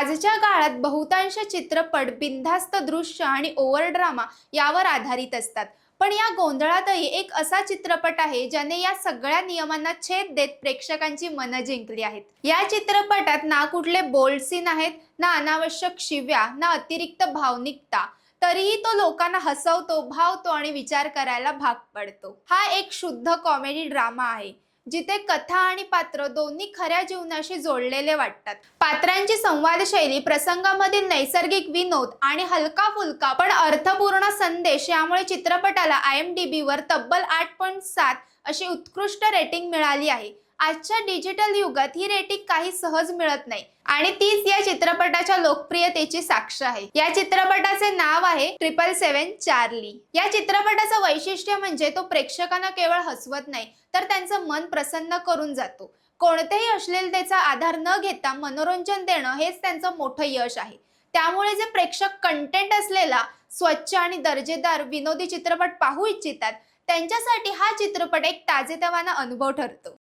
आजच्या काळात बहुतांश चित्रपट बिनधास्त दृश्य आणि ओव्हर ड्रामा यावर आधारित असतात. पण या गोंधळातही एक असा चित्रपट आहे ज्याने या सगळ्या नियमांना छेद देत प्रेक्षकांची मनं जिंकली आहेत. या चित्रपटात ना कुठले बोल्ड सीन आहेत ना अनावश्यक शिव्या ना अतिरिक्त भावनिकता तरीही तो लोकांना हसवतो भावतो आणि विचार करायला भाग पडतो. हा एक शुद्ध कॉमेडी ड्रामा आहे. जिथे कथा आणि पात्र दोन्ही खऱ्या जीवनाशी जोडलेले वाटतात. पात्रांची संवाद शैली प्रसंगामधील नैसर्गिक विनोद आणि हलका फुलका पण अर्थपूर्ण संदेश यामुळे चित्रपटाला आय एम डी बी वर तब्बल आठ पॉईंट सात अशी उत्कृष्ट रेटिंग मिळाली आहे. आजच्या डिजिटल युगात ही रेटिंग काही सहज मिळत नाही. आणि तीच या चित्रपटाच्या लोकप्रियतेची साक्ष आहे. या चित्रपटाचे नाव आहे ट्रिपल सेव्हन चार्ली या चित्रपटाचं वैशिष्ट्य म्हणजे तो प्रेक्षकांना केवळ हसवत नाही तर त्यांचं मन प्रसन्न करून जातो. कोणत्याही अश्लीलतेचा आधार न घेता मनोरंजन देणं हेच त्यांचं मोठं यश आहे. त्यामुळे जे प्रेक्षक कंटेंट असलेला स्वच्छ आणि दर्जेदार विनोदी चित्रपट पाहू इच्छितात त्यांच्यासाठी हा चित्रपट एक ताजेतवाना अनुभव ठरतो.